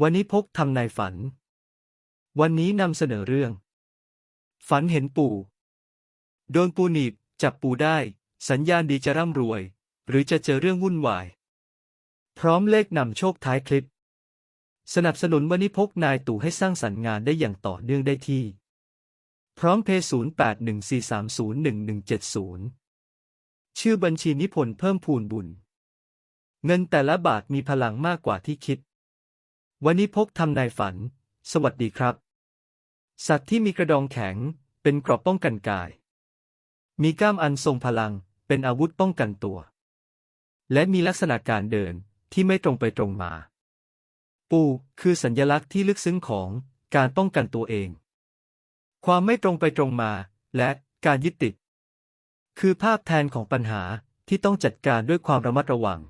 วันนี้พกทำนายฝัน วันนี้นำเสนอเรื่อง ฝันเห็นปู่ โดนปูหนีบจับปูได้ สัญญาณดีจะร่ำรวย หรือจะเจอเรื่องวุ่นวาย พร้อมเลขนำโชคท้ายคลิป สนับสนุนวันนี้พกนายตู่ให้สร้างสรรค์งานได้อย่างต่อเนื่องได้ที่ พร้อมเพย์0814301170 ชื่อบัญชีนิพนธ์เพิ่มพูนบุญ เงินแต่ละบาทมีพลังมากกว่าที่คิด วันนี้พกทำนายฝัน สวัสดีครับ สัตว์ที่มีกระดองแข็ง เป็นกรอบป้องกันกาย มีกล้ามอันทรงพลัง เป็นอาวุธป้องกันตัว และมีลักษณะการเดินที่ไม่ตรงไปตรงมา ปูคือสัญญลักษณ์ที่ลึกซึ้งของการป้องกันตัวเอง ความไม่ตรงไปตรงมา และการยึดติด คือภาพแทนของปัญหาที่ต้องจัดการด้วยความระมัดระวัง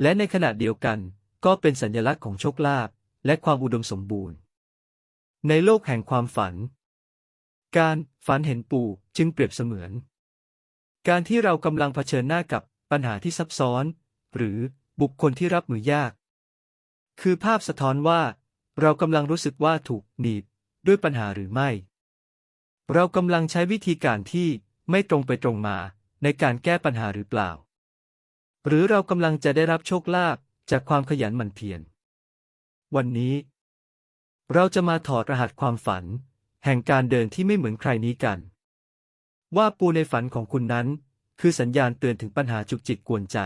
และในขณะเดียวกัน ก็เป็นสัญลักษณ์ของโชคลาภและความอุดมสมบูรณ์ ในโลกแห่งความฝัน การฝันเห็นปู่จึงเปรียบเสมือน การที่เรากำลังเผชิญหน้ากับปัญหาที่ซับซ้อน หรือบุคคลที่รับมือยาก คือภาพสะท้อนว่า เรากำลังรู้สึกว่าถูกหนีบด้วยปัญหาหรือไม่ เรากำลังใช้วิธีการที่ไม่ตรงไปตรงมาในการแก้ปัญหาหรือเปล่า หรือเรากำลังจะได้รับโชคลาภ จากความขยันหมั่นเพียร วันนี้ เราจะมาถอดรหัสความฝัน แห่งการเดินที่ไม่เหมือนใครนี้กัน ว่าปูในฝันของคุณนั้น คือสัญญาณเตือนถึงปัญหาจุกจิกกวนใจ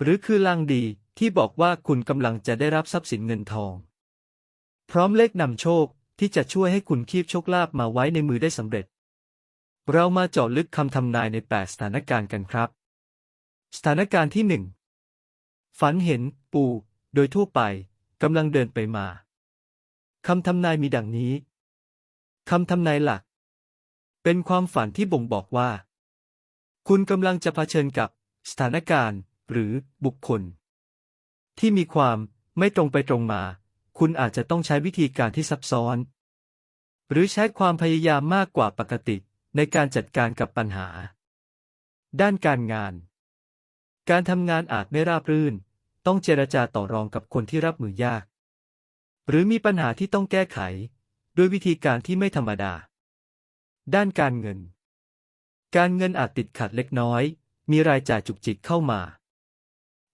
หรือคือลางดีที่บอกว่าคุณกำลังจะได้รับทรัพย์สินเงินทอง พร้อมเลขนำโชคที่จะช่วยให้คุณคีบโชคลาภมาไว้ในมือได้สำเร็จ เรามาเจาะลึกคำทำนายใน 8 สถานการณ์กันครับ สถานการณ์ที่หนึ่ง ฝันเห็นปู่ โดยทั่วไปกำลังเดินไปมาคำทำนายมีดังนี้คำทำนายหลัก เป็นความฝันที่บ่งบอกว่า คุณกำลังจะเผชิญกับสถานการณ์ หรือบุคคล ที่มีความไม่ตรงไปตรงมา คุณอาจจะต้องใช้วิธีการที่ซับซ้อน หรือใช้ความพยายามมากกว่าปกติในการจัดการกับปัญหา ด้านการงาน การทำงานอาจไม่ราบรื่น ต้องเจรจาต่อรองกับคนที่รับมือยาก หรือมีปัญหาที่ต้องแก้ไข ด้วยวิธีการที่ไม่ธรรมดา ด้านการเงิน การเงินอาจติดขัดเล็กน้อย มีรายจ่ายจุกจิกเข้ามา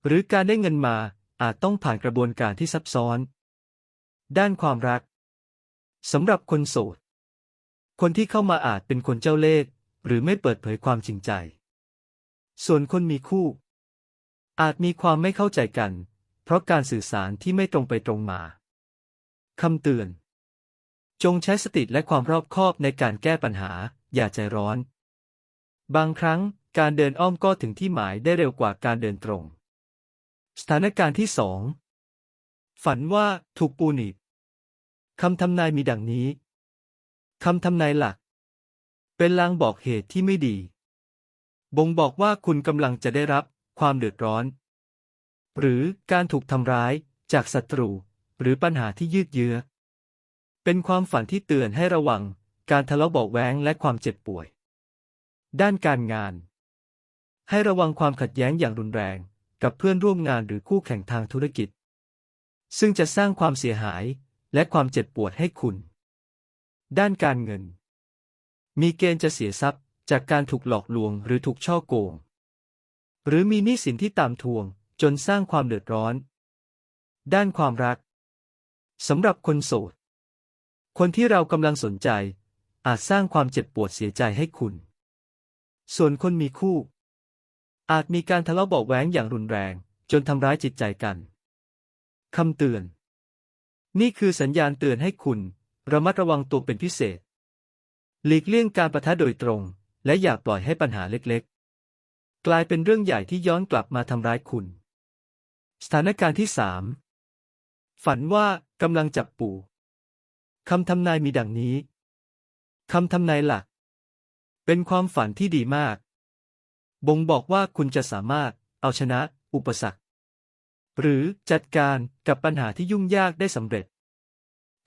หรือการได้เงินมาอาจต้องผ่านกระบวนการที่ซับซ้อน ด้านความรักสำหรับคนโสด คนที่เข้ามาอาจเป็นคนเจ้าเล่ห์หรือไม่เปิดเผยความจริงใจ ส่วนคนมีคู่ อาจมีความไม่เข้าใจกัน เพราะการสื่อสารที่ไม่ตรงไปตรงมา คำเตือน จงใช้สติและความรอบคอบในการแก้ปัญหา อย่าใจร้อน บางครั้งการเดินอ้อมก็ถึงที่หมายได้เร็วกว่าการเดินตรง สถานการณ์ที่สอง ฝันว่าถูกปูหนีบคำทำนายมีดังนี้ คำทำนายหลัก เป็นลางบอกเหตุที่ไม่ดี บ่งบอกว่าคุณกำลังจะได้รับ ความเดือดร้อน หรือการถูกทำร้ายจากศัตรู หรือปัญหาที่ยืดเยื้อ เป็นความฝันที่เตือนให้ระวัง การทะเลาะเบาะแว้งและความเจ็บป่วย ด้านการงาน ให้ระวังความขัดแย้งอย่างรุนแรง กับเพื่อนร่วมงานหรือคู่แข่งทางธุรกิจ ซึ่งจะสร้างความเสียหายและความเจ็บปวดให้คุณ ด้านการเงิน มีเกณฑ์จะเสียทรัพย์จากการถูกหลอกลวงหรือถูกช่อโกง หรือมีหนี้สินที่ตามทวง จนสร้างความเดือดร้อน ด้านความรักสำหรับคนโสด คนที่เรากำลังสนใจ อาจสร้างความเจ็บปวดเสียใจให้คุณ ส่วนคนมีคู่ อาจมีการทะเลาะเบาะแว้งอย่างรุนแรง จนทำร้ายจิตใจกันคำเตือน นี่คือสัญญาณเตือนให้คุณระมัดระวังตัวเป็นพิเศษ หลีกเลี่ยงการประทะโดยตรง และอย่าปล่อยให้ปัญหาเล็กๆ กลายเป็นเรื่องใหญ่ที่ย้อนกลับมาทำร้ายคุณ สถานการณ์ที่สามฝันว่ากำลังจับปูคำทำนายมีดังนี้คำทำนายหลัก เป็นความฝันที่ดีมาก บ่งบอกว่าคุณจะสามารถเอาชนะ อุปสรรค หรือจัดการกับปัญหาที่ยุ่งยากได้สำเร็จ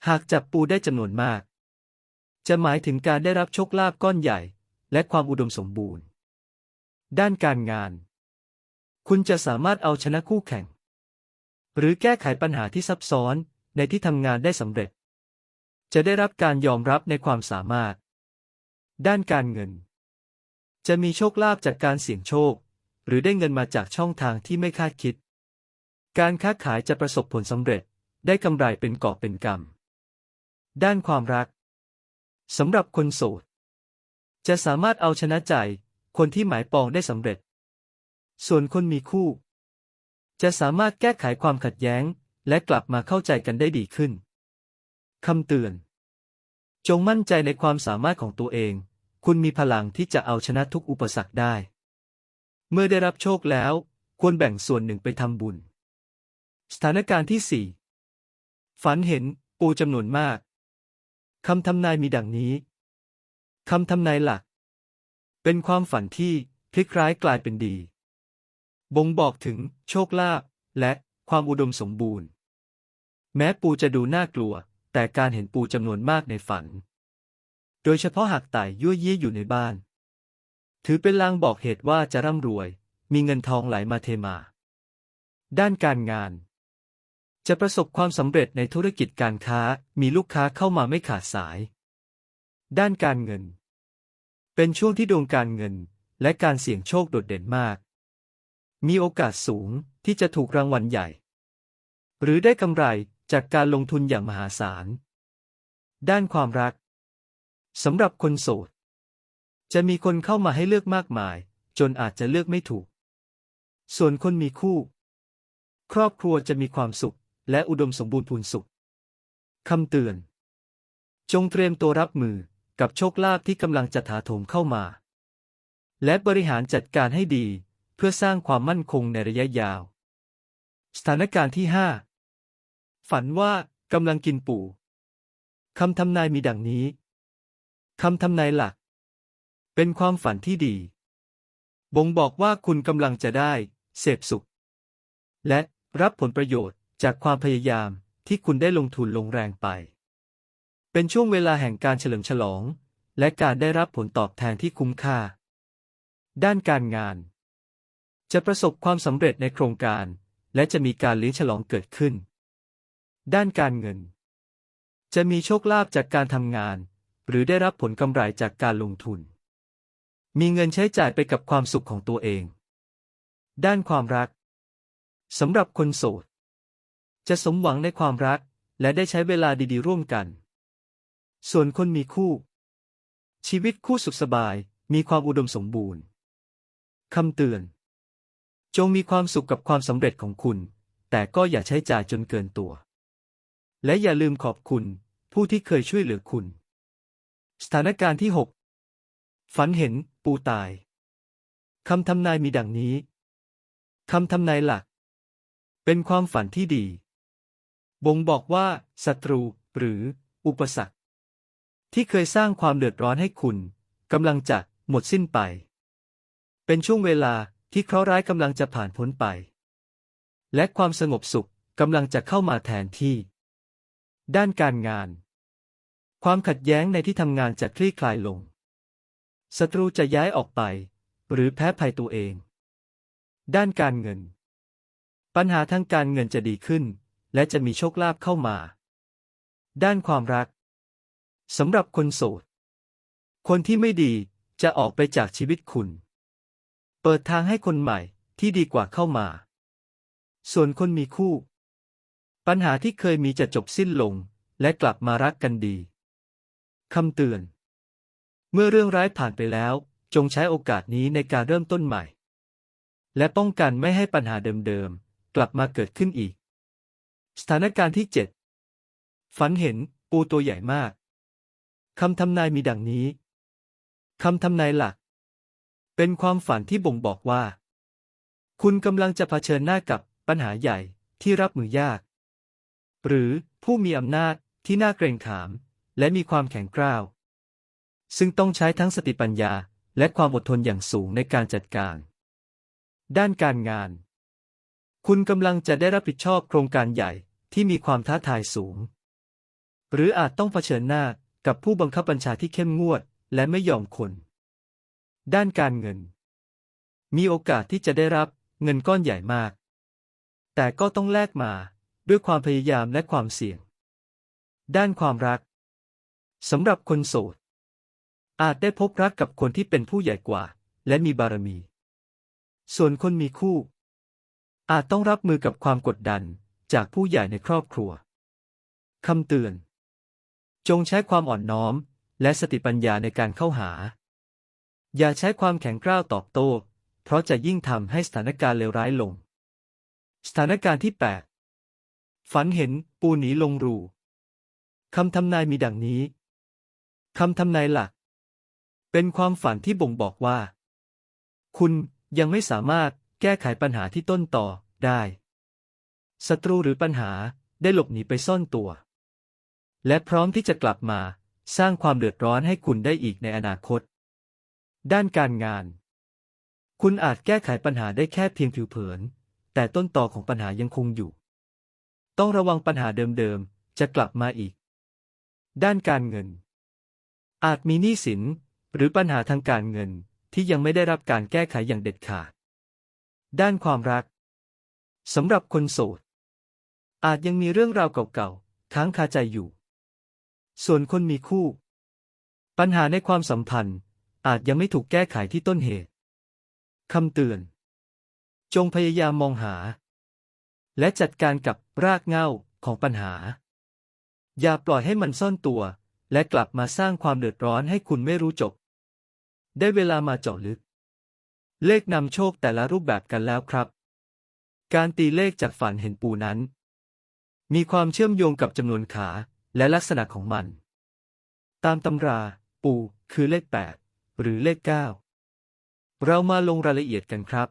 หากจับปูได้จำนวนมาก จะหมายถึงการได้รับโชคลาภก้อนใหญ่ และความอุดมสมบูรณ์ ด้านการงาน คุณจะสามารถเอาชนะคู่แข่ง หรือแก้ไขปัญหาที่ซับซ้อนในที่ทำงานได้สำเร็จ จะได้รับการยอมรับในความสามารถ ด้านการเงิน จะมีโชคลาภจากการเสี่ยงโชค หรือได้เงินมาจากช่องทางที่ไม่คาดคิด การค้าขายจะประสบผลสำเร็จ ได้กำไรเป็นกอบเป็นกำด้านความรักสำหรับคนโสด จะสามารถเอาชนะใจ คนที่หมายปองได้สำเร็จ ส่วนคนมีคู่ จะสามารถแก้ไขความขัดแย้ง และกลับมาเข้าใจกันได้ดีขึ้นคำเตือน จงมั่นใจในความสามารถของตัวเอง คุณมีพลังที่จะเอาชนะทุกอุปสรรคได้ เมื่อได้รับโชคแล้ว ควรแบ่งส่วนหนึ่งไปทำบุญ สถานการณ์ที่สี่ฝันเห็นปูจำนวนมาก คำทำนายมีดังนี้ คำทำนายหลัก เป็นความฝันที่พลิกร้ายกลายเป็นดี บ่งบอกถึงโชคลาภและความอุดมสมบูรณ์ แม้ปูจะดูน่ากลัว แต่การเห็นปูจำนวนมากในฝัน โดยเฉพาะหากไต่ยั่วยี่อยู่ในบ้าน ถือเป็นลางบอกเหตุว่าจะร่ำรวย มีเงินทองไหลมาเทมา ด้านการงาน จะประสบความสำเร็จในธุรกิจการค้ามีลูกค้าเข้ามาไม่ขาดสาย ด้านการเงิน เป็นช่วงที่ดวงการเงิน และการเสี่ยงโชคโดดเด่นมาก มีโอกาสสูงที่จะถูกรางวัลใหญ่ หรือได้กำไรจากการลงทุนอย่างมหาศาล ด้านความรักสำหรับคนโสด จะมีคนเข้ามาให้เลือกมากมาย จนอาจจะเลือกไม่ถูก ส่วนคนมีคู่ ครอบครัวจะมีความสุข และอุดมสมบูรณ์พูนสุขคำเตือน จงเตรียมตัวรับมือ กับโชคลาภที่กำลังจะถาโถมเข้ามา และบริหารจัดการให้ดี เพื่อสร้างความมั่นคงในระยะยาว สถานการณ์ที่ห้าฝันว่ากำลังกินปู่คำทำนายมีดังนี้คำทำนายหลัก เป็นความฝันที่ดี บ่งบอกว่าคุณกำลังจะได้ เสพสุข และรับผลประโยชน์จากความพยายามที่คุณได้ลงทุนลงแรงไป เป็นช่วงเวลาแห่งการเฉลิมฉลอง และการได้รับผลตอบแทนที่คุ้มค่า ด้านการงาน จะประสบความสำเร็จในโครงการ และจะมีการเลี้ยงฉลองเกิดขึ้น ด้านการเงิน จะมีโชคลาภจากการทำงาน หรือได้รับผลกำไรจากการลงทุน มีเงินใช้จ่ายไปกับความสุขของตัวเอง ด้านความรักสำหรับคนโสด จะสมหวังในความรักและได้ใช้เวลาดีๆ ร่วมกัน ส่วนคนมีคู่ ชีวิตคู่สุขสบายมีความอุดมสมบูรณ์คำเตือน จงมีความสุขกับความสำเร็จของคุณ แต่ก็อย่าใช้จ่ายจนเกินตัว และอย่าลืมขอบคุณผู้ที่เคยช่วยเหลือคุณ สถานการณ์ที่ 6 ฝันเห็นปูตายคำทำนายมีดังนี้คำทำนายหลัก เป็นความฝันที่ดี บ่งบอกว่าศัตรูหรืออุปสรรค ที่เคยสร้างความเดือดร้อนให้คุณกำลังจะหมดสิ้นไป เป็นช่วงเวลาที่เคราะห์ร้ายกำลังจะผ่านพ้นไป และความสงบสุขกำลังจะเข้ามาแทนที่ ด้านการงาน ความขัดแย้งในที่ทำงานจะคลี่คลายลง ศัตรูจะย้ายออกไป หรือแพ้ภัยตัวเอง ด้านการเงิน ปัญหาทางการเงินจะดีขึ้น และจะมีโชคลาภเข้ามา ด้านความรัก สำหรับคนโสด คนที่ไม่ดีจะออกไปจากชีวิตคุณ เปิดทางให้คนใหม่ที่ดีกว่าเข้ามา ส่วนคนมีคู่ ปัญหาที่เคยมีจะจบสิ้นลงและกลับมารักกันดี คำเตือน เมื่อเรื่องร้ายผ่านไปแล้ว จงใช้โอกาสนี้ในการเริ่มต้นใหม่ และป้องกันไม่ให้ปัญหาเดิมๆ กลับมาเกิดขึ้นอีก สถานการณ์ที่ 7 ฝันเห็นปูตัวใหญ่มาก คำทำนายมีดังนี้ คำทำนายหลัก เป็นความฝันที่บ่งบอกว่า คุณกำลังจะเผชิญหน้ากับปัญหาใหญ่ที่รับมือยาก หรือผู้มีอำนาจที่น่าเกรงขาม และมีความแข็งกร้าว ซึ่งต้องใช้ทั้งสติปัญญาและความอดทนอย่างสูงในการจัดการ ด้านการงาน คุณกำลังจะได้รับผิดชอบโครงการใหญ่ที่มีความท้าทายสูง หรืออาจต้องเผชิญหน้า กับผู้บังคับบัญชาที่เข้มงวด และไม่ยอมคน ด้านการเงิน มีโอกาสที่จะได้รับเงินก้อนใหญ่มาก แต่ก็ต้องแลกมาด้วยความพยายามและความเสี่ยง ด้านความรักสำหรับคนโสด อาจได้พบรักกับคนที่เป็นผู้ใหญ่กว่า และมีบารมี ส่วนคนมีคู่ อาจต้องรับมือกับความกดดันจากผู้ใหญ่ในครอบครัวคำเตือน จงใช้ความอ่อนน้อม และสติปัญญาในการเข้าหา อย่าใช้ความแข็งกร้าวตอบโต้ เพราะจะยิ่งทำให้สถานการณ์เลวร้ายลง สถานการณ์ที่ 8 ฝันเห็นปูหนีลงรูคำทำนายมีดังนี้คำทำนายหลัก เป็นความฝันที่บ่งบอกว่า คุณยังไม่สามารถแก้ไขปัญหาที่ต้นต่อได้ศัตรูหรือปัญหาได้หลบหนีไปซ่อนตัว และพร้อมที่จะกลับมา สร้างความเดือดร้อนให้คุณได้อีกในอนาคต ด้านการงาน คุณอาจแก้ไขปัญหาได้แค่เพียงผิวเผิน แต่ต้นตอของปัญหายังคงอยู่ ต้องระวังปัญหาเดิมๆ จะกลับมาอีก ด้านการเงิน อาจมีหนี้สิน หรือปัญหาทางการเงินที่ยังไม่ได้รับการแก้ไขอย่างเด็ดขาด ด้านความรักสำหรับคนโสด อาจยังมีเรื่องราวเก่าๆค้างคาใจอยู่ ส่วนคนมีคู่ ปัญหาในความสัมพันธ์ อาจยังไม่ถูกแก้ไขที่ต้นเหตุ คำเตือน จงพยายามมองหา และจัดการกับรากเหง้าของปัญหา อย่าปล่อยให้มันซ่อนตัว และกลับมาสร้างความเดือดร้อนให้คุณไม่รู้จบ ได้เวลามาเจาะลึก เลขนำโชคแต่ละรูปแบบกันแล้วครับ การตีเลขจากฝันเห็นปูนั้น มีความเชื่อมโยงกับจำนวนขา และลักษณะของมัน ตามตำรา ปูคือเลข 8 หรือเลข 9 เรามาลงรายละเอียดกันครับ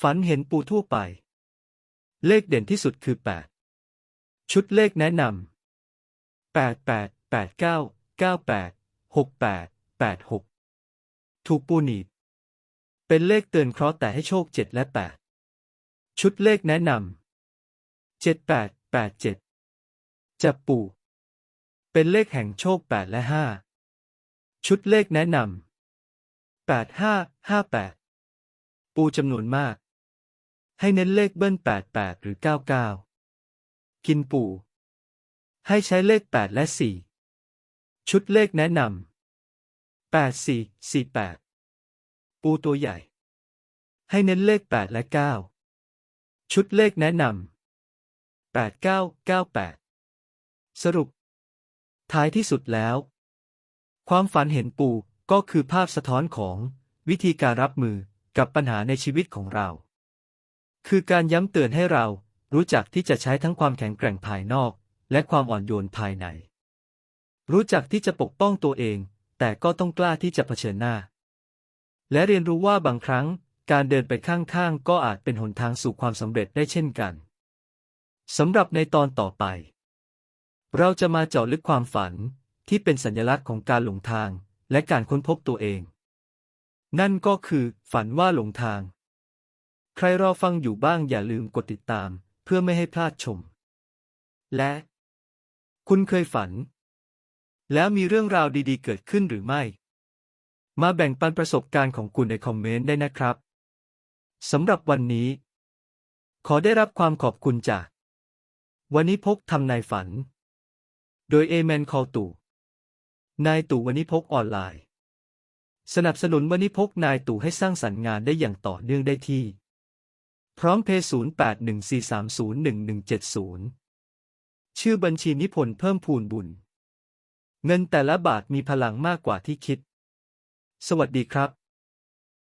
ฝันเห็นปูทั่วไป เลขเด่นที่สุดคือ 8 ชุดเลขแนะนำ8 8 8 9 9 8 6 8 8 6 ถูกปูหนีบ เป็นเลขเตือนเคราะห์แต่ให้โชค 7 และ 8 ชุดเลขแนะนำ7 8 8 7 จับปูเป็นเลขแห่งโชค 8 และ 5 ชุดเลขแนะนำ 8 5 5 8 ปูจำนวนมาก ให้เน้นเลขเบิ้ล 88 หรือ 99 กินปูให้ใช้เลข 8 และ 4 ชุดเลขแนะนำ 8 4 4 8 ปูตัวใหญ่ ให้เน้นเลข 8 และ 9 ชุดเลขแนะนำ8 9 9 8 สรุป ท้ายที่สุดแล้ว ความฝันเห็นปูก็คือภาพสะท้อนของวิธีการรับมือกับปัญหาในชีวิตของเรา คือการย้ำเตือนให้เรารู้จักที่จะใช้ทั้งความแข็งแกร่งภายนอก และความอ่อนโยนภายใน รู้จักที่จะปกป้องตัวเอง แต่ก็ต้องกล้าที่จะเผชิญหน้า และเรียนรู้ว่าบางครั้งการเดินไปข้างๆ ก็อาจเป็นหนทางสู่ความสำเร็จได้เช่นกัน สำหรับในตอนต่อไป เราจะมาเจาะลึกความฝันที่เป็นสัญลักษณ์ของการหลงทางและการค้นพบตัวเอง นั่นก็คือฝันว่าหลงทาง ใครรอฟังอยู่บ้างอย่าลืมกดติดตาม เพื่อไม่ให้พลาดชม และ คุณเคยฝัน แล้วมีเรื่องราวดีๆ เกิดขึ้นหรือไม่ มาแบ่งปันประสบการณ์ของคุณในคอมเมนต์ได้นะครับสำหรับวันนี้ ขอได้รับความขอบคุณจาก วันนี้พกทำนายฝัน โดยเอเมนคอตู่ นายตู่วันนี้พกออนไลน์ สนับสนุนวันนี้พกนายตู่ให้สร้างสรรค์งานได้อย่างต่อเนื่องได้ที่ พร้อมเพย์0814301170 ชื่อบัญชีนิพนธ์เพิ่มพูนบุญ เงินแต่ละบาทมีพลังมากกว่าที่คิด สวัสดีครับ